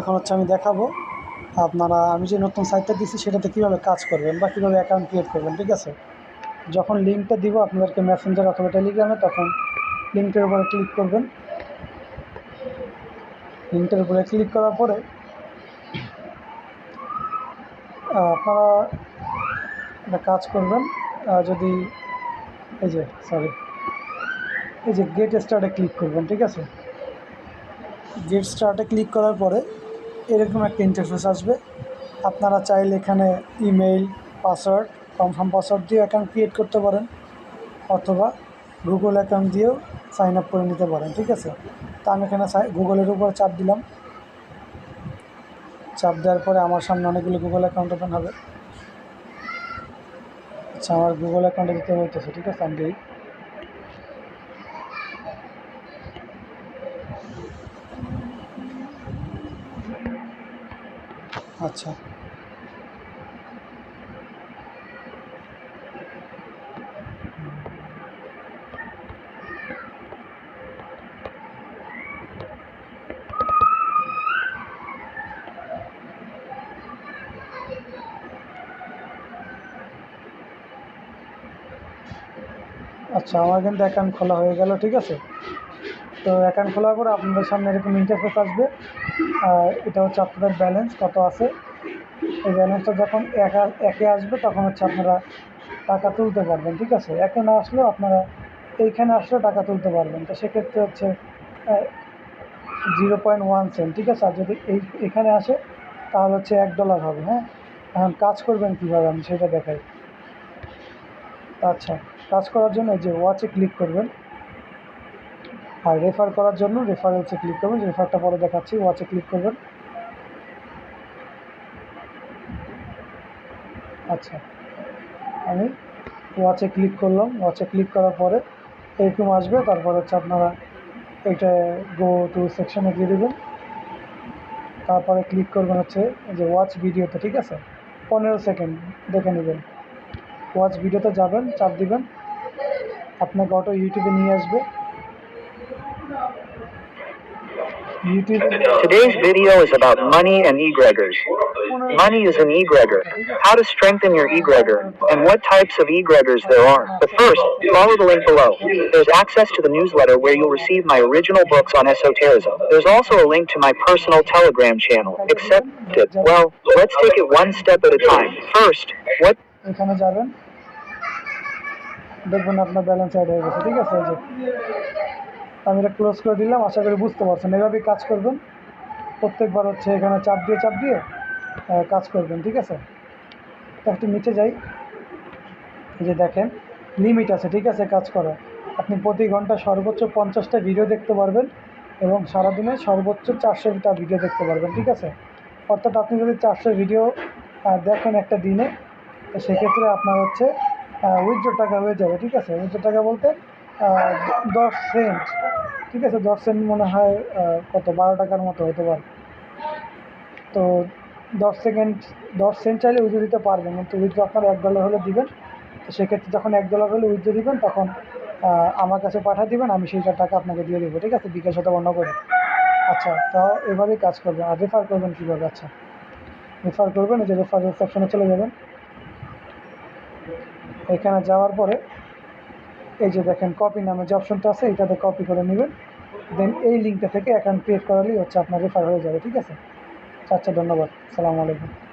এখন হচ্ছে আমি দেখাবো আপনারা, আমি যে নতুন সাইটটা দিচ্ছি সেটাতে কীভাবে কাজ করবেন বা কীভাবে অ্যাকাউন্ট ক্রিয়েট করবেন, ঠিক আছে? যখন লিঙ্কটা দিব আপনাদেরকে মেসেঞ্জার অথবা টেলিগ্রামে তখন লিঙ্কের উপরে ক্লিক করবেন। লিঙ্কের উপরে ক্লিক করার পরে আপনারা একটা কাজ করবেন যদি, এই যে সরি এই যে গেট স্টার্টে ক্লিক করবেন, ঠিক আছে? গেট স্টার্টে ক্লিক করার পরে এরকম একটা ইন্টারফেস আসবে। আপনারা চাইলে এখানে ইমেইল পাসওয়ার্ড কনফার্ম পাসওয়ার্ড দিয়ে অ্যাকাউন্ট ক্রিয়েট করতে পারেন অথবা গুগল অ্যাকাউন্ট দিয়েও সাইন আপ করে নিতে পারেন, ঠিক আছে? তা আমি এখানে গুগলের উপর চাপ দিলাম। চাপ দেওয়ার পরে আমার সামনে অনেকগুলো গুগল অ্যাকাউন্ট ওপেন হবে। আচ্ছা আমার গুগল অ্যাকাউন্টে দিতে বলতেছে ঠিক আছে? আমি আচ্ছা। আচ্ছা আমার কিন্তু অ্যাকাউন্ট খোলা হয়ে গেল, ঠিক আছে? তো অ্যাকাউন্ট খোলার পর আপনাদের সামনে এরকম ইন্টারফেস আসবে। এটা হচ্ছে আপনাদের ব্যালেন্স কত আছে? এই ব্যালেন্সটা যখন একা, একে আসবে, তখন হচ্ছে আপনারা টাকা তুলতে পারবেন, ঠিক আছে? একে না আসলেও আপনারা এইখানে আসলেও টাকা তুলতে পারবেন। তো সেক্ষেত্রে হচ্ছে জিরো পয়েন্ট ওয়ান সেন্ট ঠিক আছে? আর যদি এই, এখানে আসে, তাহলে হচ্ছে এক ডলার হবে হ্যাঁ? এখন কাজ করবেন কীভাবে? আমি সেটা দেখাই। আচ্ছা কাজ করার জন্য এই যে ওয়াচে ক্লিক করবেন। আর রেফার করার জন্য রেফারেন্সে ক্লিক করবেন রেফারটা পরে দেখাচ্ছি ওয়াচে ক্লিক করবেন। আচ্ছা আমি ওয়াচে ক্লিক করলাম ওয়াচে ক্লিক করার পরে এরকম আসবে, তারপর হচ্ছে আপনারা এটা গো টু সেকশনে দিয়ে দেবেন। তারপরে ক্লিক করবেন হচ্ছে যে ওয়াচ ভিডিওতে ঠিক আছে? পনেরো সেকেন্ড দেখে নেবেন। ওয়াচ ভিডিওতে যাবেন, চাপ দিবেন। আপনাকে অটো ইউটিউবে নিয়ে আসবে। Today's video is about money and egregors. Money is an egregor. How to strengthen your egregor, and what types of egregors there are. But first, follow the link below. There's access to the newsletter where you'll receive my original books on esotericism. There's also a link to my personal Telegram channel. Accepted. Well, let's take it one step at a time. First, what এখানে যাবেন দেখবেন আপনার balance add হয়ে গেছে ঠিক আছে এই যে আমি এটা ক্লোজ করে দিলাম, আশা করি বুঝতে পারছেন। এভাবেই কাজ করবেন। প্রত্যেকবার হচ্ছে এখানে চাপ দিয়ে চাপ দিয়ে কাজ করবেন, ঠিক আছে? একটু নিচে যাই। এই যে দেখেন লিমিট আছে, ঠিক আছে, কাজ করা আপনি প্রতি ঘণ্টা সর্বোচ্চ পঞ্চাশটা ভিডিও দেখতে পারবেন এবং সারাদিনে সর্বোচ্চ চারশোটা ভিডিও দেখতে পারবেন, ঠিক আছে? অর্থাৎ আপনি যদি চারশো ভিডিও দেখেন একটা দিনে, তো সেক্ষেত্রে আপনার হচ্ছে উইথড্র টাকা হয়ে যাবে, ঠিক আছে? উইথড্র টাকা বলতে দশ সেন্ট। ঠিক আছে, দশ সেন্ট মনে হয় কত? বারো টাকার মতো হতে পারে। তো দশ সেকেন্ড, দশ সেন্ট চাইলে উইথড্র দিতে পারবেন। কিন্তু উইথড্র আপনার এক ডলার হলে দিবেন। তো সেক্ষেত্রে যখন এক ডলার হলে উইথড্র দিবেন, তখন আমার কাছে পাঠিয়ে দিবেন, আমি সেইটা টাকা আপনাকে দিয়ে দেবো। ঠিক আছে? বিকাশ সাথে অন্য করে আচ্ছা তাও এভাবেই কাজ করবেন। আর রেফার করবেন কীভাবে? আচ্ছা রেফার করবেন, এই যে রেফার সেকশনে চলে যাবেন। এখানে যাওয়ার পরে এই যে দেখেন কপি নামে যে অপশনটা আছে, এটাতে কপি করে নেবেন। দেন এই লিঙ্কটা থেকে অ্যাকাউন্ট ক্রিয়েট করালেই হচ্ছে আপনার রেফার হয়ে যাবে, ঠিক আছে? আচ্ছা ধন্যবাদ। সালামু আলাইকুম।